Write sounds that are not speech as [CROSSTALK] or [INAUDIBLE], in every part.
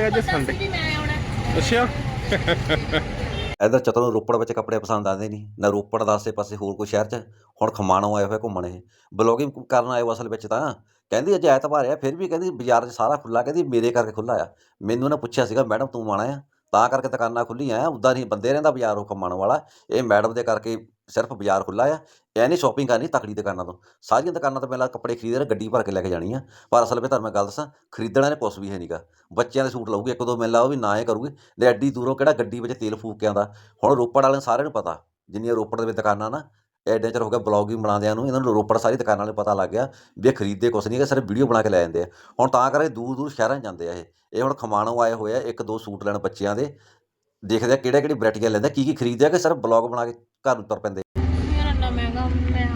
ਨਾਲੇ ਅੱਜ ਸੰਡੇ। ਵੀ ਮੈਂ ਆਉਣਾ। ਅੱਛਾ। ਇਧਰ ਚਤੁਰ ਨੂੰ ਰੋਪੜ ਵਿੱਚ ਕੱਪੜੇ ਪਸੰਦ ਆਉਂਦੇ ਨਹੀਂ। ਨਾ ਰੋਪੜ ਦਾ ਆਸੇ ਪਾਸੇ ਹੋਰ ਕੋਈ ਸ਼ਹਿਰ 'ਚ। ਹੁਣ ਖਮਾਣੋਂ ਆਏ ਹੋਏ ਘੁੰਮਣ ਇਹ। ਬਲੌਗਿੰਗ ਕਰਨ ਆਏ ਹੋ ਅਸਲ ਵਿੱਚ ਤਾਂ। ਕਹਿੰਦੀ ਅੱਜ ਐਤਵਾਰ ਆ ਫਿਰ ਵੀ ਕਹਿੰਦੀ ਬਾਜ਼ਾਰ 'ਚ ਸਾਰਾ ਖੁੱਲਾ ਕਹਿੰਦੀ ਮੇਰੇ ਕਰਕੇ ਖੁੱਲਾ ਆ। ਮੈਨੂੰ ਨਾ ਪੁੱਛਿਆ ਸੀਗਾ ਮੈਡਮ ਤੂੰ ਆਣਾ ਆ? ਤਾਂ ਕਰਕੇ ਦੁਕਾਨਾਂ ਖੁੱਲੀਆਂ ਆ। ਉਦਾਂ ਨਹੀਂ ਬੰਦੇ ਰਹਿੰਦਾ ਬਾਜ਼ਾਰ ਉਹ ਖਮਾਣੋਂ ਵਾਲਾ। ਇਹ ਮੈਡਮ ਦੇ ਕਰਕੇ ਸਿਰਫ ਬਾਜ਼ਾਰ ਖੁੱਲਾ ਆ ਇਹ ਨਹੀਂ ਸ਼ਾਪਿੰਗ ਕਰਨੀ ਤਕੜੀ ਦੁਕਾਨਾਂ ਤੋਂ। ਸਾਰੀਆਂ ਦੁਕਾਨਾਂ ਤੋਂ ਪਹਿਲਾਂ ਕੱਪੜੇ ਖਰੀਦਣੇ ਗੱਡੀ ਭਰ ਕੇ ਲੈ ਕੇ ਜਾਣੀ ਆ। ਪਰ ਅਸਲ ਵਿੱਚ ਤੁਹਾਨੂੰ ਮੈਂ ਗੱਲ ਦੱਸਾਂ, ਖਰੀਦਣਾ ਨੇ ਕੁਛ ਵੀ ਹੈ ਨਹੀਂਗਾ ਬੱਚਿਆਂ ਦੇ ਸੂਟ ਲਊਗੇ, ਇੱਕ ਦੋ ਮਿਲ ਲਾ, ਉਹ ਵੀ ਨਾ ਹੀ ਕਰੂਗੀ। ਤੇ ਐਡੀ ਦੂਰੋਂ ਕਿਹੜਾ ਗੱਡੀ ਵਿੱਚ ਤੇਲ ਫੂਕ ਕੇ ਆਉਂਦਾ ਹੁਣ ਰੋਪੜ ਵਾਲਿਆਂ ਨੂੰ ਸਾਰਿਆਂ ਨੂੰ ਪਤਾ, ਜਿੰਨੀਆਂ ਰੋਪੜ ਦੇ ਵਿੱਚ ਦੁਕਾਨਾਂ ਨਾ, ਐਡੇ ਚਿਰ ਹੋ ਗਿਆ ਬਲੌਗਿੰਗ ਬਣਾਉਂਦਿਆਂ ਨੂੰ, ਇਹਨਾਂ ਨੂੰ ਰੋਪੜ ਸਾਰੀ ਦੁਕਾਨਾਂ ਨੂੰ ਪਤਾ ਲੱਗ ਗਿਆ ਵੀ ਇਹ ਖਰੀਦਦੇ ਕੁਛ ਨਹੀਂ ਹੈ ਸਿਰਫ ਵੀਡੀਓ ਬਣਾ ਕੇ ਲੈ ਜਾਂਦੇ ਆ। ਹੁਣ ਤਾਂ ਕਰਕੇ ਦੂਰ ਦੂਰ ਸ਼ਹਿਰਾਂ 'ਚ ਜਾਂਦੇ ਆ ਇਹ। ਇਹ ਹੁਣ ਖਮਾਣੋਂ ਆਏ ਹੋਏ ਆ, ਇੱਕ ਦੋ ਸੂਟ ਲੈਣ ਬੱਚਿਆਂ ਦੇ। ਦੇਖਦੇ ਆ ਕਿਹੜੇ ਕਿਹੜੀ ਵੈਰਾਈਟੀਆਂ ਲੈਂਦੇ ਕੀ ਕੀ ਖਰੀਦਦੇ ਆ ਕਿ ਸਿਰਫ ਬਲੌਗ ਬਣਾ ਕੇ ਘਰ ਨੂੰ ਤੁਰ ਪੈਂਦੇ ਮੇਰਾ ਨਾ ਮਹਿੰਗਾ ਮੈਂ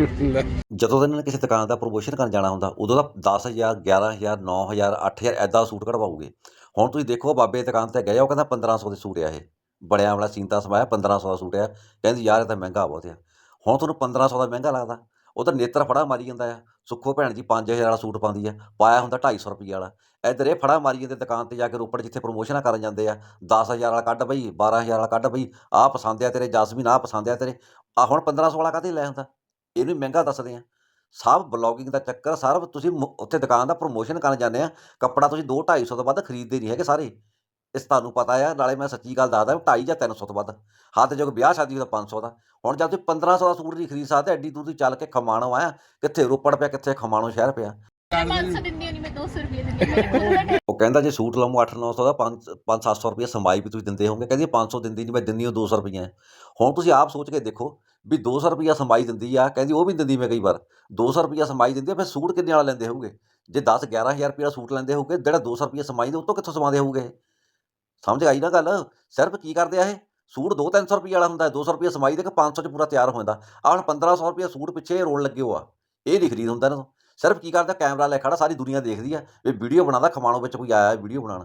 ਲੈ, ਜਦੋਂ ਤਾਂ ਇਹਨਾਂ ਨੇ ਕਿਸੇ ਦੁਕਾਨ ਦਾ ਪ੍ਰੋਮੋਸ਼ਨ ਕਰਨ ਜਾਣਾ ਹੁੰਦਾ ਉਦੋਂ ਤਾਂ 10000 11000 9000 8000 ਐਦਾਂ ਸੂਟ ਕਢਵਾਉਗੇ ਹੁਣ ਤੁਸੀਂ ਦੇਖੋ ਬਾਬੇ ਦੁਕਾਨ ਤੇ ਗਏ ਆ ਉਹ ਕਹਿੰਦਾ 1500 ਦੇ ਸੂਟ ਆ ਇਹ। ਬੜਿਆ ਵਾਲਾ ਸੀਂਤਾ ਸਮਾਇਆ 1500 ਦਾ ਸੂਟ ਆ। ਕਹਿੰਦੀ ਯਾਰ ਇਹ ਤਾਂ ਮਹਿੰਗਾ ਬਹੁਤ ਆ। ਹੁਣ ਤੁਹਾਨੂੰ 1500 ਦਾ ਮਹਿੰਗਾ ਲੱਗਦਾ। ਉਹ ਤਾਂ ਨੇਤਰ ਫੜਾ ਮਾਰੀ ਜਾਂਦਾ ਆ। ਸੁੱਖੋ ਭੈਣ ਜੀ 5000 ਵਾਲਾ ਸੂਟ ਪਾਉਂਦੀ ਆ ਪਾਇਆ ਹੁੰਦਾ 250 ਰੁਪਏ ਵਾਲਾ। ਇੱਧਰ ਇਹ ਫੜਾ ਮਾਰੀ ਜਾਂਦੇ ਦੁਕਾਨ ਤੇ ਜਾ ਕੇ ਰੋਪੜ ਜਿੱਥੇ ਪ੍ਰੋਮੋਸ਼ਨਾਂ ਕਰਨ ਜਾਂਦੇ ਆ। 10000 ਵਾਲਾ ਕੱਢ ਬਈ 12000 ਵਾਲਾ ਕੱਢ ਬਈ। ਆਹ ਪਸੰਦ ਆ ਤੇਰੇ ਜਸਮੀਨ ਆਹ ਪਸੰਦ ਆ ਤੇਰੇ। ਆ ਹੁਣ 1500 ਵਾਲਾ ਕਾਹਤੇ ਲੈ ਹੁੰਦਾ? ਇਹਨੂੰ ਹੀ ਮਹਿੰਗਾ ਦੱਸਦੇ ਆ ਸਭ ਬਲੌਗਿੰਗ ਦਾ ਚੱਕਰ ਸਾਰਾ ਤੁਸੀਂ ਮ, ਉੱਥੇ ਦੁਕਾਨ ਦਾ ਪ੍ਰੋਮੋਸ਼ਨ ਕਰਨ ਜਾਂਦੇ ਆ, ਕੱਪੜਾ ਤੁਸੀਂ 2 250 ਤੋਂ ਵੱਧ ਖਰੀਦਦੇ ਨਹੀਂ ਹੈਗੇ ਸਾਰੇ। ਇਸ ਤੁਹਾਨੂੰ ਪਤਾ ਆ, ਨਾਲੇ ਮੈਂ ਸੱਚੀ ਗੱਲ ਦੱਸਦਾ 2.5 ਜਾਂ 300 ਤੋਂ ਵੱਧ। ਹੱਥ ਜੋ ਵਿਆਹ ਸ਼ਾਦੀ ਦਾ 500 ਦਾ। ਹੁਣ ਜਦ ਤੁਸੀਂ 1500 ਦਾ ਸੂਟ ਨਹੀਂ ਖਰੀਦ ਸਕਦੇ, ਐਡੀ ਦੂਰ ਦੀ ਚੱਲ ਕੇ ਖਮਾਣੋ ਆਇਆ, ਕਿੱਥੇ ਰੋਪੜ ਪਿਆ, ਕਿੱਥੇ ਖਮਾਣੋ ਸ਼ਹਿਰ ਪਿਆ। 500 ਦਿੰਦੀ 200 ਰੁਪਏ ਦਿੰਦੀ [LAUGHS] ਉਹ ਕਹਿੰਦਾ ਜੇ ਸੂਟ ਲਵਾਂ 8-900 ਦਾ 5-700 ਰੁਪਏ ਸਮਾਈ ਵੀ ਤੁਸੀਂ ਦਿੰਦੇ ਹੋਗੇ ਕਹਿੰਦੀ 500 ਦਿੰਦੀ ਨਹੀਂ, ਮੈਂ ਦਿੰਦੀ ਹਾਂ 200 ਰੁਪਏ ਹੁਣ ਤੁਸੀਂ ਆਪ ਸੋਚ ਕੇ ਦੇਖੋ ਵੀ 200 ਰੁਪਿਆ ਸਮਾਈ ਦਿੰਦੀ ਆ। ਕਹਿੰਦੀ ਉਹ ਵੀ ਦਿੰਦੀ ਮੈਂ ਕਈ ਵਾਰ। 200 ਰੁਪਿਆ ਸਮਾਈ ਦਿੰਦੀ ਆ, ਫਿਰ ਸੂਟ ਕਿੰਨੇ ਵਾਲਾ ਲੈਂਦੇ ਹੋਗੇ ਜੇ 10 11000 ਰੁਪਏ ਦਾ ਸੂਟ ਲੈਂਦੇ ਹੋਗੇ ਜਿਹੜਾ 200 ਰੁਪਏ ਸਮਾਈ ਦੇ ਉੱਤੋਂ ਕਿੱਥੋਂ ਸਮਾਉਂਦੇ ਹੋਗੇ ਸਮਝ ਆਈ ਨਾ ਗੱਲ? ਸਿਰਫ ਕੀ ਕਰਦੇ ਆ ਇਹ? ਸੂਟ 2-300 ਰੁਪਏ ਵਾਲਾ ਹੁੰਦਾ ਹੈ 200 ਰੁਪਏ ਸਮਾਈ ਦੇ ਕੇ 500 ਚ ਪੂਰਾ ਤਿਆਰ ਹੋ ਜਾਂਦਾ ਆ ਹੁਣ 1500 ਰੁਪਏ ਸੂਟ ਪਿੱਛੇ ਇਹ ਲੱਗੇ ਹੋ ਇਹ ਨਹੀਂ ਖਰੀਦ ਹੁੰਦਾ ਇਹਨਾਂ ਸਿਰਫ ਕੀ ਕਰਦਾ ਕੈਮਰਾ ਲੈ ਖੜਾ ਸਾਰੀ ਦੁਨੀਆ ਦੇਖਦੀ ਆ ਵੀ ਵੀਡੀਓ ਬਣਾਉਂਦਾ ਖਮਾਣੋ ਵਿੱਚ ਕੋਈ ਆਇਆ ਵੀਡੀਓ ਬਣਾਉਣ।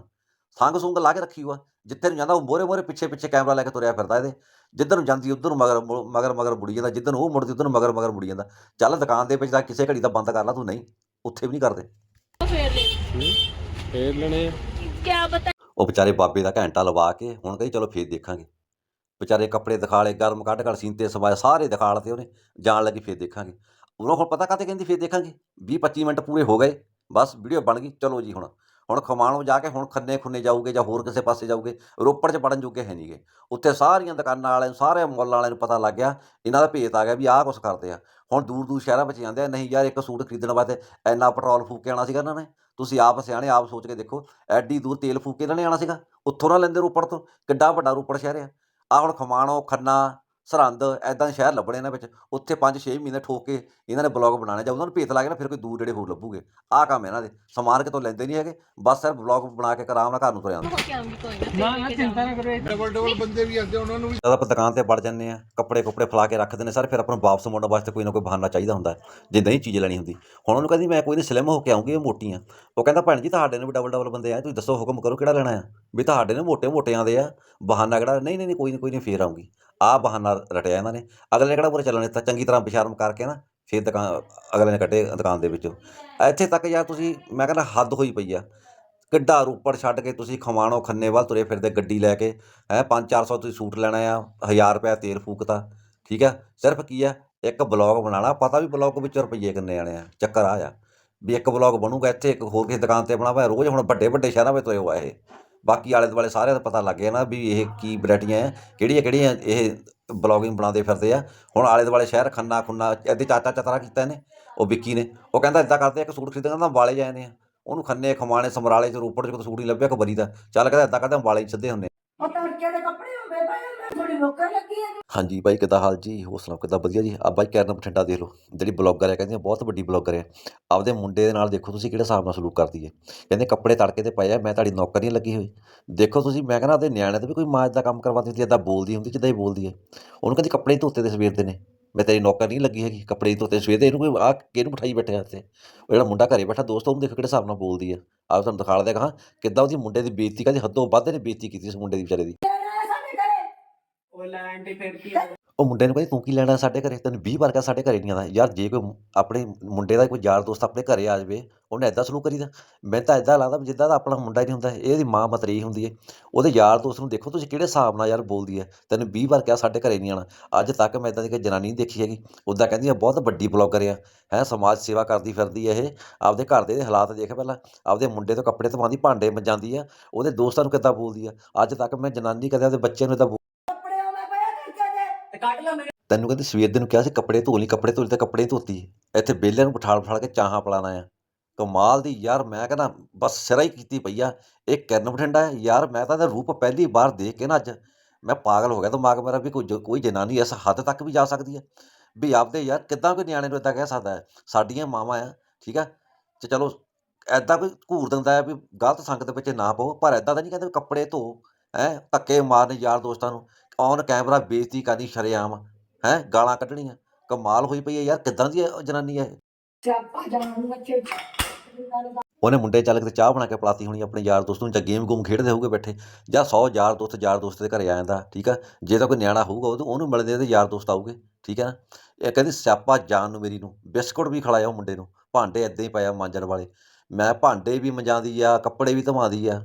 ਸੰਗ ਸੁੰਗ ਲਾ ਕੇ ਰੱਖੀ ਹੋਆ ਜਿੱਥੇ ਨੂੰ ਜਾਂਦਾ ਉਹ ਮੋਰੇ ਮੋਰੇ ਪਿੱਛੇ ਪਿੱਛੇ ਕੈਮਰਾ ਲੈ ਕੇ ਤੁਰਿਆ ਫਿਰਦਾ ਇਹਦੇ। ਜਿੱਧਰ ਨੂੰ ਜਾਂਦੀ ਉਧਰ ਨੂੰ ਮਗਰ ਮਗਰ ਮਗਰ ਮੁੜੀ ਜਾਂਦਾ ਜਿੱਧਰ ਨੂੰ ਉਹ ਮੁੜਦੀ ਉਧਰ ਨੂੰ ਮਗਰ ਮਗਰ ਮੁੜੀ ਜਾਂਦਾ। ਚੱਲ ਦੁਕਾਨ ਦੇ ਵਿੱਚ ਜਾ ਕਿਸੇ ਘੜੀ ਦਾ ਬੰਦ ਕਰ ਲਾ ਤੂੰ ਨਹੀਂ ਉੱਥੇ ਵੀ ਨਹੀਂ ਕਰਦੇ। ਫੇਰ ਲਈ ਫੇਰ ਲੈਣੇ ਆ। ਕਿਆ ਪਤਾ? ਉਹ ਵਿਚਾਰੇ ਬਾਬੇ ਦਾ ਘੰਟਾ ਲਵਾ ਕੇ ਹੁਣ ਕਹੀ ਚਲੋ ਫੇਰ ਦੇਖਾਂਗੇ। ਵਿਚਾਰੇ ਕੱਪੜੇ ਦਿਖਾ ਲਏ ਗਰਮ ਕੱਢ ਕੱਢ ਸੀਂਤੇ ਸਵਾਏ ਸਾਰੇ ਦਿਖਾ ਲਤੇ ਉਹਨੇ ਜਾਣ ਲੱਗੀ ਫੇਰ ਦੇਖਾਂਗੇ। ਉਹਨੂੰ ਹੁਣ ਪਤਾ ਕਾਤੇ ਕਹਿੰਦੀ, ਫਿਰ ਦੇਖਾਂਗੇ। 20 25 ਮਿੰਟ ਪੂਰੇ ਹੋ ਗਏ, ਬਸ ਵੀਡੀਓ ਬਣ ਗਈ। ਚਲੋ ਜੀ ਹੁਣ ਹੁਣ ਖਮਾਣੋਂ ਜਾ ਕੇ ਹੁਣ ਖੰਨੇ ਖੁੰਨੇ ਜਾਊਗੇ ਜਾਂ ਹੋਰ ਕਿਸੇ ਪਾਸੇ ਜਾਊਗੇ, ਰੋਪੜ 'ਚ ਪੜਨ ਜੋਗੇ ਹੈ ਨਹੀਂਗੇ ਉੱਥੇ ਸਾਰੀਆਂ ਦੁਕਾਨਾਂ ਵਾਲਿਆਂ ਨੂੰ ਸਾਰੇ ਮੁੱਲ ਵਾਲਿਆਂ ਨੂੰ ਪਤਾ ਲੱਗ ਗਿਆ, ਇਹਨਾਂ ਦਾ ਭੇਤ ਆ ਗਿਆ ਵੀ ਆਹ ਕੁਛ ਕਰਦੇ ਆ। ਹੁਣ ਦੂਰ ਦੂਰ ਸ਼ਹਿਰਾਂ ਵਿੱਚ ਜਾਂਦੇ ਆ, ਨਹੀਂ ਯਾਰ ਇੱਕ ਸੂਟ ਖਰੀਦਣ ਵਾਸਤੇ ਇੰਨਾ ਪੈਟਰੋਲ ਫੂਕ ਕੇ ਆਉਣਾ ਸੀਗਾ ਇਹਨਾਂ ਨੇ। ਤੁਸੀਂ ਆਪ ਸਿਆਣੇ ਆਪ ਸੋਚ ਕੇ ਦੇਖੋ, ਐਡੀ ਦੂਰ ਤੇਲ ਫੂਕ ਕੇ ਇਹਨਾਂ ਨੇ ਆਉਣਾ ਸੀਗਾ। ਉੱਥੋਂ ਨਾ ਲੈਂਦੇ ਰੋਪੜ ਤੋਂ, ਕਿੱਡਾ ਵੱਡਾ ਰੋਪੜ ਸ਼ਹਿਰ ਆ। ਆ ਹੁਣ ਖਮਾਣੋ ਖੰਨਾ ਸਰਹੰਦ ਐਦਾਂ ਦੇ ਸ਼ਹਿਰ ਲੱਭਣੇ ਇਹਨਾਂ ਵਿੱਚ ਉੱਥੇ 5-6 ਮਹੀਨੇ ਠੋਕ ਕੇ ਇਹਨਾਂ ਨੇ ਬਲੌਗ ਬਣਾਣੇ ਜਾਂ ਉਹਨਾਂ ਨੂੰ ਭੇਤ ਲੱਗ ਨਾ ਫਿਰ ਕੋਈ ਦੂਰ ਜਿਹੜੇ ਹੋਰ ਲੱਭੂਗੇ। ਆਹ ਕੰਮ ਇਹਨਾਂ ਦੇ ਸਮਾਨ ਕਿਤੋਂ ਲੈਂਦੇ ਨਹੀਂ ਹੈਗੇ ਬਸ ਸਿਰਫ ਬਲੌਗ ਬਣਾ ਕੇ ਆਰਾਮ ਨਾਲ ਘਰ ਨੂੰ ਤੁਰ ਜਾਂਦੇ। ਹੋ ਕੇ ਆਉਂਗੀ ਕੋਈ ਨਾ ਨਾ ਚਿੰਤਾ ਨਾ ਕਰੋ ਡਬਲ ਡਬਲ ਬੰਦੇ ਵੀ ਆਉਂਦੇ ਉਹਨਾਂ ਨੂੰ ਵੀ ਜਦ ਆਪਾਂ ਦੁਕਾਨ ਤੇ ਵੜ ਜਾਂਦੇ ਆ ਕੱਪੜੇ ਕੁੱਪੜੇ ਫਲਾ ਕੇ ਰੱਖਦੇ ਨੇ ਸਰ ਫਿਰ ਆਪਾਂ ਨੂੰ ਵਾਪਸ ਮੁੜਨ ਵਾਸਤੇ ਕੋਈ ਨਾ ਕੋਈ ਬਹਾਨਾ ਚਾਹੀਦਾ ਹੁੰਦਾ ਹੈ, ਜੇ ਨਹੀਂ ਚੀਜ਼ ਲੈਣੀ ਹੁੰਦੀ। ਹੁਣ ਉਹਨੂੰ ਕਹਿੰਦੀ ਮੈਂ ਕੋਈ ਨਹੀਂ ਸਲਿਮ ਹੋ ਕੇ ਆਉਂਗੀ ਇਹ ਮੋਟੀ ਆ ਉਹ ਕਹਿੰਦਾ ਭੈਣ ਜੀ ਤੁਹਾਡੇ ਨੇ ਵੀ ਡਬਲ ਡਬਲ ਬੰਦੇ ਆ ਤੁਸੀਂ ਦੱਸੋ ਹੁਕਮ ਕਰੋ ਕਿਹੜਾ ਲੈਣਾ ਆ? ਵੀ ਤੁਹਾਡੇ ਨੇ ਮੋਟੇ ਮੋਟਿਆਂ ਦੇ ਆ, ਬਹਾਨਾ ਕਿਹੜਾ, ਨਹੀਂ ਨਹੀਂ ਨਹੀਂ, ਕੋਈ ਨਹੀਂ ਕੋਈ ਨਹੀਂ ਫੇਰ ਆਉਂਗੀ ਆਹ ਬਹਾਨਾ ਰਟਿਆ ਇਹਨਾਂ ਨੇ। ਅਗਲੇ ਨੇ ਕਿਹੜਾ ਪੂਰਾ ਚੱਲਣ ਦਿੱਤਾ? ਚੰਗੀ ਤਰ੍ਹਾਂ ਬਿਸ਼ਰਮ ਕਰਕੇ ਨਾ, ਫੇਰ ਦੁਕਾਨ ਅਗਲੇ ਨੇ ਕੱਢੇ ਦੁਕਾਨ ਦੇ ਵਿੱਚੋਂ। ਇੱਥੇ ਤੱਕ ਯਾਰ ਤੁਸੀਂ, ਮੈਂ ਕਹਿੰਦਾ ਹੱਦ ਹੋਈ ਪਈ ਆ। ਕਿੱਡਾ ਰੂਪੜ ਛੱਡ ਕੇ ਤੁਸੀਂ ਖਮਾਣੋ ਖੰਨੇ ਵੱਲ ਤੁਰੇ ਫਿਰਦੇ ਗੱਡੀ ਲੈ ਕੇ, ਹੈ 5-400 ਤੁਸੀਂ ਸੂਟ ਲੈਣਾ ਆ 1000 ਰੁਪਏ ਤੇਲ ਫੂਕਤਾ, ਠੀਕ ਆ? ਸਿਰਫ ਕੀ ਆ, ਇੱਕ ਬਲੌਗ ਬਣਾਉਣਾ, ਪਤਾ ਵੀ ਬਲੌਗ ਵਿੱਚ ਰੁਪਈਏ ਕਿੰਨੇ ਆਣੇ ਆ, ਚੱਕਰ ਆ ਆ। ਵੀ ਇੱਕ ਬਲੌਗ ਬਣੂਗਾ ਇੱਥੇ, ਇੱਕ ਹੋਰ ਕਿਸੇ ਦੁਕਾਨ ਤੇ ਬਣਾਵਾ ਰੋਜ਼ ਹੁਣ ਵੱਡੇ ਵੱਡੇ ਸ਼ਹਿਰਾਂ ਵਿੱਚ ਤੁਰੇ ਹੋਇਆ ਇਹ। ਬਾਕੀ ਆਲੇ ਦੁਆਲੇ ਸਾਰਿਆਂ ਦਾ ਪਤਾ ਲੱਗ ਗਿਆ ਨਾ ਵੀ ਇਹ ਕੀ ਵੈਰਾਈਟੀਆਂ ਹੈ ਕਿਹੜੀਆਂ ਕਿਹੜੀਆਂ ਇਹ ਬਲੌਗਿੰਗ ਬਣਾਉਂਦੇ ਫਿਰਦੇ ਆ। ਹੁਣ ਆਲੇ ਦੁਆਲੇ ਸ਼ਹਿਰ ਖੰਨਾ ਖੁੰਨਾ ਇਹਦੇ ਚਾਚਾ ਚਤਰਾ ਕੀਤਾ ਇਹਨੇ ਉਹ ਵਿੱਕੀ ਨੇ। ਉਹ ਕਹਿੰਦਾ ਇਦਾਂ ਕਰਦੇ ਆ, ਇੱਕ ਸੂਟ ਖਰੀਦਣਾ ਤਾਂ ਵਾਲੇ ਜਾਂਦੇ ਆ। ਉਹਨੂੰ ਖੰਨੇ ਖਮਾਣੇ ਸਮਰਾਲੇ ਚ ਰੋਪੜ ਚ ਕੋਈ ਸੂਟ ਨਹੀਂ ਲੱਭਿਆ ਕੋ ਬਰੀ ਦਾ। ਚੱਲ ਕਹਿੰਦਾ ਇਦਾਂ ਕਰਦੇ ਆ, ਵਾਲੇ ਸਿੱਧੇ ਹੁੰਦੇ ਉਹ ਤੜਕੇ ਦੇ ਕੱਪੜੇ ਨੌਕਰ ਲੱਗੀ ਹੈ ਹਾਂਜੀ ਬਾਈ ਕਿੱਦਾਂ ਹਾਲ ਜੀ? ਹੋਰ ਸੁਣਾਓ ਕਿੱਦਾਂ ਵਧੀਆ ਜੀ? ਆ ਬਾਈ ਕੈਰਨ ਬਠਿੰਡਾ ਦੇਖ ਲਓ। ਜਿਹੜੀ ਬਲੌਗਰ ਹੈ ਕਹਿੰਦੀ ਬਹੁਤ ਵੱਡੀ ਬਲੌਗਰ ਹੈ ਆਪਦੇ ਮੁੰਡੇ ਦੇ ਨਾਲ ਦੇਖੋ ਤੁਸੀਂ ਕਿਹੜੇ ਹਿਸਾਬ ਨਾਲ ਸਲੂਕ ਕਰਦੀ ਹੈ ਕਹਿੰਦੇ ਕੱਪੜੇ ਤੜਕੇ ਤੇ ਪਏ ਆ ਮੈਂ ਤੁਹਾਡੀ ਨੌਕਰ ਨਹੀਂ ਲੱਗੀ ਹੋਈ। ਦੇਖੋ ਤੁਸੀਂ ਮੈਂ ਕਹਿੰਦਾ ਆਪਦੇ ਨਿਆਣੇ ਤੇ ਵੀ ਕੋਈ ਮਾਂ ਦਾ ਕੰਮ ਕਰਵਾਉਂਦੀ ਹੁੰਦੀ ਇਦਾਂ ਬੋਲਦੀ ਹੁੰਦੀ ਜਿੱਦਾਂ ਹੀ ਬੋਲਦੀ ਹੈ ਉਹਨੂੰ ਕਹਿੰਦੀ ਕੱਪੜੇ ਧੋਤੇ ਦੇ ਸਵੇਰ ਦੇ ਨੇ। ਮੈਂ ਤੇਰੀ ਨੌਕਰ ਨਹੀਂ ਲੱਗੀ ਹੈਗੀ ਕੱਪੜੇ ਧੋਤੇ ਸਵੇਰ ਦੇ ਇਹਨੂੰ ਕੋਈ ਆ ਕਿਹਨੂੰ ਬਿਠਾਈ ਬੈਠਿਆ ਇੱਥੇ? ਉਹ ਜਿਹੜਾ ਮੁੰਡਾ ਘਰੇ ਬੈਠਾ ਦੋਸਤ ਉਹਨੂੰ ਦੇਖੋ ਕਿਹੜੇ ਹਿਸਾਬ ਨਾਲ ਬੋਲਦੀ ਹੈ ਆਪ ਤੁਹਾਨੂੰ ਦਿਖਾ ਲਦੇ ਕਹਾਂ ਕਿੱਦਾਂ ਉਹਦੀ ਮੁੰਡੇ ਦੀ ਬੇਇੱਜ਼ਤੀ ਕਹਿੰਦੀ ਹੱਦੋਂ ਵੱਧ ਨੇ ਬੇਇੱਜ਼ਤੀ ਕੀਤੀ ਇਸ ਮੁੰਡੇ ਦੀ ਵਿਚਾਰੇ ਦੀ। ਉਹ ਲੈਣ ਦੀ ਫਿਰ ਕੀ ਉਹ ਮੁੰਡੇ ਨੂੰ ਕਹਿੰਦੀ ਤੂੰ ਕੀ ਲੈਣਾ ਸਾਡੇ ਘਰੇ? ਤੈਨੂੰ 20 ਵਾਰ ਕਿਹਾ ਸਾਡੇ ਘਰੇ ਨਹੀਂ ਆਉਂਦਾ ਯਾਰ ਜੇ ਕੋਈ ਆਪਣੇ ਮੁੰਡੇ ਦਾ ਕੋਈ ਯਾਰ ਦੋਸਤ ਆਪਣੇ ਘਰੇ ਆ ਜਾਵੇ ਉਹਨੇ ਐਦਾਂ ਸਲੂਕ ਕਰੀਦਾ ਮੈਨੂੰ ਤਾਂ ਐਦਾਂ ਲੱਗਦਾ ਵੀ ਜਿੱਦਾਂ ਦਾ ਆਪਣਾ ਮੁੰਡਾ ਹੀ ਨਹੀਂ ਹੁੰਦਾ ਇਹ ਇਹਦੀ ਮਾਂ ਮਤਰੇਈ ਹੁੰਦੀ ਹੈ। ਉਹਦੇ ਯਾਰ ਦੋਸਤ ਨੂੰ ਦੇਖੋ ਤੁਸੀਂ ਕਿਹੜੇ ਹਿਸਾਬ ਨਾਲ ਯਾਰ ਬੋਲਦੀ ਹੈ। ਤੈਨੂੰ 20 ਵਾਰ ਕਿਹਾ ਸਾਡੇ ਘਰੇ ਨਹੀਂ ਆਉਣਾ। ਅੱਜ ਤੱਕ ਮੈਂ ਇਦਾਂ ਦੀ ਕੋਈ ਜਨਾਨੀ ਨਹੀਂ ਦੇਖੀ ਹੈਗੀ। ਉੱਦਾਂ ਕਹਿੰਦੀ ਆ ਬਹੁਤ ਵੱਡੀ ਬਲੌਗਰ ਆ। ਹੈ ਸਮਾਜ ਸੇਵਾ ਕਰਦੀ ਫਿਰਦੀ ਹੈ ਇਹ। ਆਪਦੇ ਘਰ ਦੇ ਹਾਲਾਤ ਦੇਖ ਪਹਿਲਾਂ। ਆਪਦੇ ਮੁੰਡੇ ਤੋਂ ਕੱਪੜੇ ਧਵਾਉਂਦੀ ਭਾਂਡੇ ਮੰਜਾਂਦੀ ਆ। ਉਹਦੇ ਦੋਸਤਾਂ ਨੂੰ ਕਿੱਦਾਂ ਬੋਲਦੀ ਆ? ਅੱਜ ਤੱਕ ਮੈਂ ਜਨਾਨੀ ਕਦੇ ਉਹਦੇ ਬੱਚੇ ਨੂੰ ਇਦਾਂ ਕੱਪੜੇ ਆਵੇਂ ਪਿਆ ਕਰਕੇ ਦੇ ਤੇ ਕੱਢ ਲਾ ਮੇਰੇ ਤੈਨੂੰ ਕਹਿੰਦੀ ਸਵੇਰ ਦੇ ਨੂੰ ਕਿਹਾ ਸੀ ਕੱਪੜੇ ਧੋ ਲਈ, ਕੱਪੜੇ ਧੋ ਲਈ ਤੇ ਕੱਪੜੇ ਧੋਤੀ। ਇੱਥੇ ਬੇਲਿਆਂ ਨੂੰ ਬਿਠਾਲ ਬਿਠਾਲ ਕੇ ਚਾਹਾਂ ਪਲਾਣਾ ਆ। ਕਮਾਲ ਦੀ ਯਾਰ, ਮੈਂ ਕਹਿੰਦਾ ਬਸ ਸਿਰਾ ਹੀ ਕੀਤੀ ਪਈ ਆ। ਇਹ ਕਿਰਨ ਬਠਿੰਡਾ ਹੈ ਯਾਰ ਮੈਂ ਤਾਂ ਇਹਦਾ ਰੂਪ ਪਹਿਲੀ ਵਾਰ ਦੇਖ ਕੇ ਨਾ ਅੱਜ ਮੈਂ ਪਾਗਲ ਹੋ ਗਿਆ। ਦਿਮਾਗ ਮੇਰਾ ਵੀ ਕੋਈ ਕੋਈ ਜਨਾਨੀ ਇਸ ਹੱਦ ਤੱਕ ਵੀ ਜਾ ਸਕਦੀ ਹੈ ਵੀ ਆਪਦੇ ਯਾਰ ਕਿੱਦਾਂ ਕੋਈ ਨਿਆਣੇ ਨੂੰ ਇਦਾਂ ਕਹਿ ਸਕਦਾ ਹੈ ਸਾਡੀਆਂ ਮਾਵਾਂ ਆ, ਠੀਕ ਆ? ਤੇ ਚਲੋ ਐਦਾਂ ਕੋਈ ਘੂਰ ਦਿੰਦਾ ਹੈ ਵੀ ਗਲਤ ਸੰਗਤ ਵਿੱਚ ਨਾ ਪਾਓ। ਪਰ ਐਦਾਂ ਤਾਂ ਨਹੀਂ ਕਹਿੰਦੇ ਵੀ ਕੱਪੜੇ ਧੋ, ਹੈ? ਧੱਕੇ ਮਾਰਨੇ ਯਾਰ ਦੋਸਤਾਂ ਨੂੰ। ਔਨ ਕੈਮਰਾ ਬੇਇੱਜ਼ਤੀ ਕਰਨੀ ਸ਼ਰੇਆਮ, ਹੈ, ਗਾਲਾਂ ਕੱਢਣੀਆਂ। ਕਮਾਲ ਹੋਈ ਪਈ ਹੈ ਯਾਰ, ਕਿੱਦਾਂ ਦੀ ਇਹ ਜਨਾਨੀ ਹੈ ਇਹ? ਉਹਨੇ ਮੁੰਡੇ ਚੱਲ ਕੇ ਚਾਹ ਬਣਾ ਕੇ ਪਲਾਤੀ ਹੋਣੀ ਆਪਣੇ ਯਾਰ ਦੋਸਤ ਨੂੰ, ਜਾਂ ਗੇਮ ਗੂਮ ਖੇਡਦੇ ਹੋਊਗੇ ਬੈਠੇ। ਜਾਂ 100 ਯਾਰ ਦੋਸਤ ਯਾਰ ਦੋਸਤ ਦੇ ਘਰੇ ਆ ਜਾਂਦਾ, ਠੀਕ ਆ? ਜੇ ਤਾਂ ਕੋਈ ਨਿਆਣਾ ਹੋਊਗਾ ਉਹਨੂੰ ਉਹਨੂੰ ਮਿਲਦੇ ਤੇ ਯਾਰ ਦੋਸਤ ਆਊਗੇ, ਠੀਕ ਆ ਨਾ? ਇਹ ਕਹਿੰਦੀ, ਸਿਆਪਾ ਜਾਨ ਨੂੰ ਮੇਰੀ ਨੂੰ, ਬਿਸਕੁਟ ਵੀ ਖਿਲਾਇਆ ਉਹ ਮੁੰਡੇ ਨੂੰ, ਭਾਂਡੇ ਏਦਾਂ ਹੀ ਪਾਇਆ ਮਾਂਜਣ ਵਾਲੇ। ਮੈਂ ਭਾਂਡੇ ਵੀ ਮੰਜਾਂਦੀ ਆ, ਕੱਪੜੇ ਵੀ ਧਵਾਉਂਦੀ ਆ।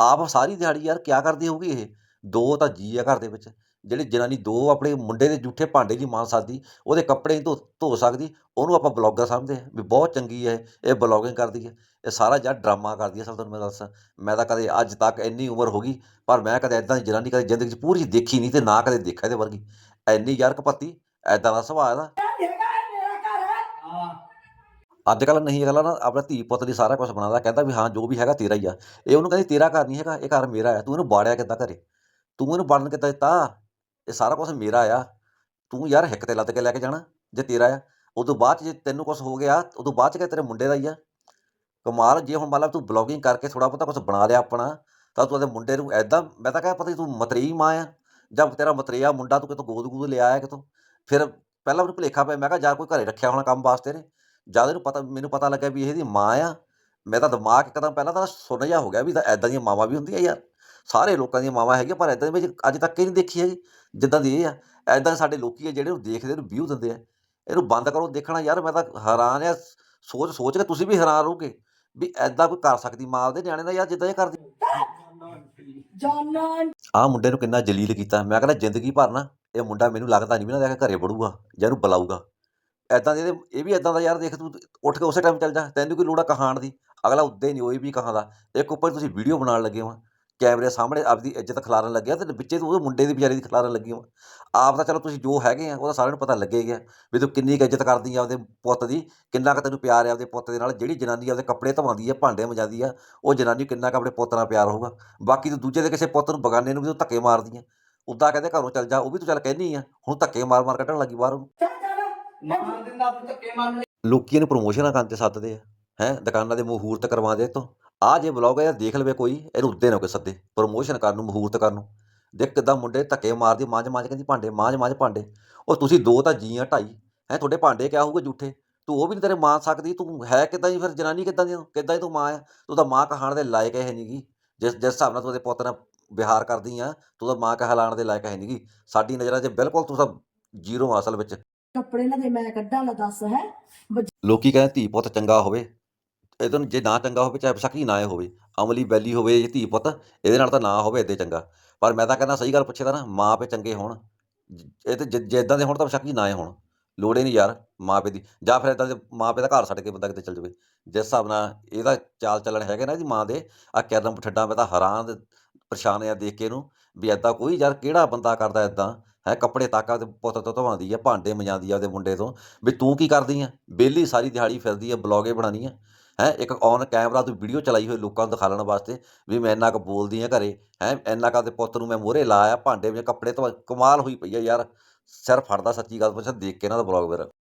ਆਪ ਸਾਰੀ ਦਿਹਾੜੀ ਯਾਰ ਕਿਆ ਕਰਦੀ ਹੋਊਗੀ ਇਹ? ਦੋ ਤਾਂ ਜੀ ਆ ਘਰ ਦੇ ਵਿੱਚ ਜਿਹੜੀ ਜਨਾਨੀ ਦੋ ਆਪਣੇ ਮੁੰਡੇ ਦੇ ਜੂਠੇ ਭਾਂਡੇ ਨਹੀਂ ਮਾਂ ਸਕਦੀ ਉਹਦੇ ਕੱਪੜੇ ਨਹੀਂ ਧੋ ਧੋ ਸਕਦੀ ਉਹਨੂੰ ਆਪਾਂ ਬਲੌਗਰ ਸਮਝਦੇ ਆ ਵੀ ਬਹੁਤ ਚੰਗੀ ਹੈ ਇਹ ਬਲੌਗਿੰਗ ਕਰਦੀ ਹੈ ਇਹ ਸਾਰਾ ਯਾਰ ਡਰਾਮਾ ਕਰਦੀ ਹੈ ਸਭ ਤੁਹਾਨੂੰ ਮੈਂ ਦੱਸਾਂ ਮੈਂ ਤਾਂ ਕਦੇ ਅੱਜ ਤੱਕ ਇੰਨੀ ਉਮਰ ਹੋ ਗਈ ਪਰ ਮੈਂ ਕਦੇ ਐਦਾਂ ਦੀ ਜਨਾਨੀ ਕਦੇ ਜ਼ਿੰਦਗੀ 'ਚ ਪੂਰੀ ਦੇਖੀ ਨਹੀਂ ਤੇ ਨਾ ਕਦੇ ਦੇਖਿਆ ਇਹਦੇ ਵਰਗੀ ਐਨੀ ਯਾਰ ਕਪੱਤੀ ਐਦਾਂ ਦਾ ਸੁਭਾਅ ਇਹਦਾ। ਹੈ। ਹਾਂ ਅੱਜ ਕੱਲ੍ਹ ਨਹੀਂ ਗੱਲ ਨਾ ਆਪਣਾ ਧੀ ਪੁੱਤ ਲਈ ਸਾਰਾ ਕੁਝ ਬਣਾਉਂਦਾ ਕਹਿੰਦਾ ਵੀ ਹਾਂ ਜੋ ਵੀ ਹੈਗਾ ਤੇਰਾ ਹੀ ਆ ਇਹ ਉਹਨੂੰ ਕਹਿੰਦੀ ਤੇਰਾ ਘਰ ਨਹੀਂ ਹੈਗਾ ਇਹ ਘਰ ਮੇਰਾ ਹੈ ਤੂੰ ਇਹਨੂੰ ਬਾੜਿਆ ਕਿੱਦਾਂ ਘਰੇ? ਤੂੰ ਇਹਨੂੰ ਬਣਨ ਕਿੱਦਾਂ ਦਿੱਤਾ, ਇਹ ਸਾਰਾ ਕੁਝ ਮੇਰਾ ਆ। ਤੂੰ ਯਾਰ ਹਿੱਕ ਤੇ ਲੱਦ ਕੇ ਲੈ ਕੇ ਜਾਣਾ, ਜੇ ਤੇਰਾ ਆ। ਉਦੋਂ ਬਾਅਦ 'ਚ ਜੇ ਤੈਨੂੰ ਕੁਝ ਹੋ ਗਿਆ, ਉਦੋਂ ਬਾਅਦ ਚ ਕਿ ਤੇਰੇ ਮੁੰਡੇ ਦਾ ਹੀ ਆ। ਕਮਾਲ, ਜੇ ਹੁਣ ਮੰਨ ਲਾ ਤੂੰ ਬਲੌਗਿੰਗ ਕਰਕੇ ਥੋੜਾ ਬਹੁਤਾ ਕੁਝ ਬਣਾ ਲਿਆ ਆਪਣਾ, ਤਾਂ ਤੂੰ ਉਹਦੇ ਮੁੰਡੇ ਨੂੰ ਐਦਾਂ ਮੈਂ ਤਾਂ ਕਹਿ ਪਤਾ ਤੂੰ ਮਤਰੇਈ ਮਾਂ ਆ, ਜਾਂ ਤੇਰਾ ਮਤਰੇਆ ਮੁੰਡਾ ਤੂੰ ਕਿਤੋਂ ਗੋਦ ਗੋਦ ਲਿਆ ਆਇਆ ਕਿਤੋਂ। ਫਿਰ ਪਹਿਲਾਂ ਉਹਨੂੰ ਭੁਲੇਖਾ ਪਿਆ, ਮੈਂ ਕਿਹਾ ਜਾਂ ਕੋਈ ਘਰੇ ਰੱਖਿਆ ਹੋਣਾ ਕੰਮ ਵਾਸਤੇ ਨੇ ਜਦ ਇਹਨੂੰ ਪਤਾ, ਮੈਨੂੰ ਪਤਾ ਲੱਗਿਆ ਵੀ ਇਹਦੀ ਮਾਂ ਆ। ਮੈਂ ਤਾਂ ਦਿਮਾਗ ਇੱਕਦਮ ਪਹਿਲਾਂ ਤਾਂ ਸੁਣ ਜਿਹਾ ਹੋ ਗਿਆ ਵੀ ਤਾਂ ਐਦਾਂ ਦੀਆਂ ਮਾਵਾਂ ਵੀ ਹੁੰਦੀਆਂ ਯਾਰ। ਸਾਰੇ ਲੋਕਾਂ ਦੀਆਂ ਮਾਵਾਂ ਹੈਗੀਆਂ ਪਰ ਐਦਾਂ ਦੇ ਵਿੱਚ ਅੱਜ ਤੱਕ ਹੀ ਨਹੀਂ ਦੇਖੀ ਹੈਗੀ। ਜਿੱਦਾਂ ਦੀ ਇਹ ਆ ਐਦਾਂ ਸਾਡੇ ਲੋਕੀ ਆ ਜਿਹੜੇ ਨੂੰ ਦੇਖਦੇ ਨੂੰ ਵਿਊ ਦਿੰਦੇ ਆ। ਇਹਨੂੰ ਬੰਦ ਕਰੋ ਦੇਖਣਾ ਯਾਰ ਮੈਂ ਤਾਂ ਹੈਰਾਨ ਆ ਸੋਚ ਸੋਚ ਕੇ ਤੁਸੀਂ ਵੀ ਹੈਰਾਨ ਰਹੋਗੇ ਵੀ ਐਦਾਂ ਕੋਈ ਕਰ ਸਕਦੀ ਮਾਂ ਉਹਦੇ ਨਿਆਣੇ ਦਾ ਯਾਰ ਜਿੱਦਾਂ ਇਹ ਕਰਦੀ। ਜਾਨਾਂ ਆਹ ਮੁੰਡੇ ਨੂੰ ਕਿੰਨਾ ਜਲੀਲ ਕੀਤਾ। ਮੈਂ ਕਹਿੰਦਾ ਜ਼ਿੰਦਗੀ ਭਰ ਨਾ ਇਹ ਮੁੰਡਾ ਮੈਨੂੰ ਲੱਗਦਾ ਨਹੀਂ ਵੀ ਨਾ ਜਾ ਕੇ ਘਰੇ ਵੜੂਗਾ ਜਾਂ ਇਹਨੂੰ ਬੁਲਾਊਗਾ। ਐਦਾਂ ਦੇ ਇਹ ਵੀ ਐਦਾਂ ਦਾ ਯਾਰ ਦੇਖ ਤੂੰ ਉੱਠ ਕੇ ਉਸੇ ਟਾਈਮ ਚੱਲ ਜਾ। ਤੈਨੂੰ ਕੋਈ ਲੋੜ ਆ ਕਹਾਣ ਦੀ? ਅਗਲਾ ਉੱਦੇ ਨਹੀਂ ਹੋਈ ਵੀ ਕਹਾਂ ਦਾ। ਇੱਕ ਉੱਪਰ ਤੁਸੀਂ ਵੀਡੀਓ ਬਣਾਉਣ ਲੱਗੇ ਹੋ। ਕੈਮਰੇ ਸਾਹਮਣੇ ਆਪਦੀ ਇੱਜ਼ਤ ਖਿਲਾਰਨ ਲੱਗਿਆ ਤੇ ਵਿੱਚੇ ਤੂੰ ਉਹਦੇ ਮੁੰਡੇ ਦੀ ਵਿਚਾਰੀ ਦੀ ਖਿਲਾਰਨ ਲੱਗੀ ਆਪ ਤਾਂ ਚਲੋ ਤੁਸੀਂ ਜੋ ਹੈਗੇ ਆ ਉਹਦਾ ਸਾਰਿਆਂ ਨੂੰ ਪਤਾ ਲੱਗੇ ਗਿਆ ਵੀ ਤੂੰ ਕਿੰਨੀ ਕੁ ਇੱਜ਼ਤ ਕਰਦੀ ਆ ਆਪਦੇ ਪੁੱਤ ਦੀ ਕਿੰਨਾ ਕੁ ਤੈਨੂੰ ਪਿਆਰ ਆ ਆਪਦੇ ਪੁੱਤ ਦੇ ਨਾਲ ਜਿਹੜੀ ਜਨਾਨੀ ਆਪਦੇ ਕੱਪੜੇ ਧਵਾਉਂਦੀ ਆ ਭਾਂਡੇ ਮਜਾਦੀ ਆ ਉਹ ਜਨਾਨੀ ਕਿੰਨਾ ਕੁ ਆਪਣੇ ਪੁੱਤ ਨਾਲ ਪਿਆਰ ਹੋਊਗਾ। ਬਾਕੀ ਤੂੰ ਦੂਜੇ ਦੇ ਕਿਸੇ ਪੁੱਤ ਨੂੰ ਬਗਾਨੇ ਨੂੰ ਵੀ ਤੂੰ ਧੱਕੇ ਮਾਰਦੀ ਆ। ਉੱਦਾਂ ਕਹਿੰਦੇ ਘਰੋਂ ਚੱਲ ਜਾ ਉਹ ਵੀ ਤੂੰ ਚੱਲ ਕਹਿਨੀ ਆ ਹੁਣ ਧੱਕੇ ਮਾਰ ਮਾਰ ਕੱਢਣ ਲੱਗੀ ਬਾਹਰ ਮਾਰ ਦਿੰਦਾ ਤੂੰ ਧੱਕੇ ਮਾਰਨ ਲੋਕੀ ਇਹਨੂੰ ਪ੍ਰੋਮੋਸ਼ਨਾਂ ਕਰਨ ਤੇ ਸੱਦਦੇ ਆ ਹੈ ਦੁਕਾਨਾਂ ਦੇ ਮਹੂਰਤ ਕਰਵਾਉਂਦੇ ਤੋਂ ਆਹ ਜੇ ਬਲੌਗ ਹੈ ਦੇਖ ਲਵੇ ਕੋਈ ਇਹਨੂੰ ਉੱਦੇ ਨਾ ਕੋਈ ਸੱਦੇ ਪ੍ਰੋਮੋਸ਼ਨ ਕਰਨ ਨੂੰ ਮਹੂਰਤ ਕਰਨ ਨੂੰ। ਦੇਖ ਕਿਦਾਂ ਮੁੰਡੇ ਧੱਕੇ ਮਾਰਦੀ ਮਾਂਜ ਮਾਂਜ ਕਹਿੰਦੀ ਭਾਂਡੇ ਮਾਂਜ ਮਾਂਜ ਭਾਂਡੇ। ਉਹ ਤੁਸੀਂ ਦੋ ਤਾਂ ਜੀ ਆ ਢਾਈ। ਹੈ ਤੁਹਾਡੇ ਭਾਂਡੇ ਕਿਆ ਹੋਊਗੇ ਝੂਠੇ? ਤੂੰ ਉਹ ਵੀ ਨਹੀਂ ਤੇਰੇ ਮਾਂ ਸਕਦੀ ਤੂੰ ਹੈ ਕਿਦਾਂ ਦੀ ਫਿਰ ਜਨਾਨੀ ਕਿਦਾਂ ਦੀ ਕਿਦਾਂ ਦੀ ਤੂੰ ਮਾਂ ਆ? ਤੂੰ ਤਾਂ ਮਾਂ ਕਹਾਣ ਦੇ ਲਾਇਕ ਹੈ ਨਹੀਂਗੀ ਜਿਸ ਜਿਸ ਹਿਸਾਬ ਨਾਲ ਤੂੰ ਉਹਦੇ ਪੁੱਤ ਨਾਲ ਵਿਹਾਰ ਕਰਦੀ ਆ ਤੂੰ ਤਾਂ ਮਾਂ ਕਹਿਲਾਣ ਦੇ ਲਾਇਕ ਹੈ ਨਹੀਂਗੀ ਸਾਡੀ ਨਜ਼ਰਾਂ 'ਚ ਬਿਲਕੁਲ ਤੂੰ ਤਾਂ ਜ਼ੀਰੋ ਅਸਲ ਵਿੱਚ। ਕੱਪੜੇ ਨਾ ਦੇ ਮੈਂ ਕੱਢਾਂ ਲਾ ਦੱਸ ਹੈ? ਲੋਕੀ ਕਹਿੰਦੇ ਧੀ ਪੁੱਤ ਚੰਗਾ ਹੋਵੇ। ਇਹਦੋਂ ਜੇ ਨਾ ਚੰਗਾ ਹੋਵੇ, ਚਾਹੇ ਸ਼ੱਕੀ ਨਾ ਹੋਵੇ, ਅਮਲੀ ਬੈਲੀ ਹੋਵੇ ਜੇ ਧੀ ਪੁੱਤ, ਇਹਦੇ ਨਾਲ ਤਾਂ ਨਾ ਹੋਵੇ ਇੱਦੇ ਚੰਗਾ। ਪਰ ਮੈਂ ਤਾਂ ਕਹਿੰਦਾ ਸਹੀ ਗੱਲ ਪੁੱਛੇ ਤਾਂ ਨਾ, ਮਾਂ ਪੇ ਚੰਗੇ ਹੋਣ। ਜ- ਇਹ ਤੇ ਜੇ ਇਦਾਂ ਦੇ ਹੋਣ ਤਾਂ ਸ਼ੱਕੀ ਨਾ ਹੀ ਹੋਣ। ਲੋੜੇ ਨਹੀਂ ਯਾਰ ਮਾਂ ਪੇ ਦੀ। ਜਾਂ ਫਿਰ ਇਦਾਂ ਦੇ ਮਾਂ ਪੇ ਦਾ ਘਰ ਛੱਡ ਕੇ ਬੰਦਾ ਕਿਤੇ ਚੱਲ ਜਾਵੇ। ਜਿਸ ਹਿਸਾਬ ਨਾਲ ਇਹਦਾ ਚਾਲ ਚੱਲਣ ਹੈਗੇ ਨਾ ਇਹਦੀ ਮਾਂ ਦੇ, ਆ ਕਿਰਨ ਠੱਡਾਂ ਮੈਂ ਤਾਂ ਹੈਰਾਨ, ਪਰੇਸ਼ਾਨ ਆ ਦੇਖ ਕੇ ਇਹਨੂੰ, ਵੀ ਐਦਾਂ ਕੋਈ ਯਾਰ ਕਿਹੜਾ ਬੰਦਾ ਕਰਦਾ ਐਦਾਂ ਹੈ, ਕੱਪੜੇ ਤੱਕ ਆਪਦੇ ਪੁੱਤ ਤੋਂ ਧਵਾਉਂਦੀ ਆ, ਭਾਂਡੇ ਮਜਾਂਦੀ ਆ ਆਪਦੇ ਮੁੰਡੇ ਤੋਂ, ਵੀ ਤੂੰ ਕੀ ਕਰਦੀ ਆ? ਬੇਲੀ ਸਾਰੀ ਦਿਹਾੜੀ ਫਿਰਦੀ ਆ, ਬਲੌਗੇ ਬਣਾਉਣੀ ਆ। ਹੈ, ਇੱਕ ਔਨ ਕੈਮਰਾ ਤੂੰ ਵੀਡੀਓ ਚਲਾਈ ਹੋਈ ਲੋਕਾਂ ਨੂੰ ਦਿਖਾਉਣ ਵਾਸਤੇ ਵੀ ਮੈਂ ਇੰਨਾ ਕੁ ਬੋਲਦੀ ਆ ਘਰੇ। ਹੈ, ਇੰਨਾ ਕੁ ਦੇ ਪੁੱਤ ਨੂੰ ਮੈਂ ਮੋਹਰੇ ਲਾਇਆ, ਭਾਂਡੇ ਵਿੱਚ ਕੱਪੜੇ ਤੋਂ ਕਮਾਲ ਹੋਈ ਪਈ ਆ ਯਾਰ। ਸਿਰ ਫੜਦਾ ਸੱਚੀ ਗੱਲ ਪੁੱਛ, ਦੇਖ ਕੇ ਇਹਨਾਂ ਦਾ ਬਲੌਗ ਫਿਰ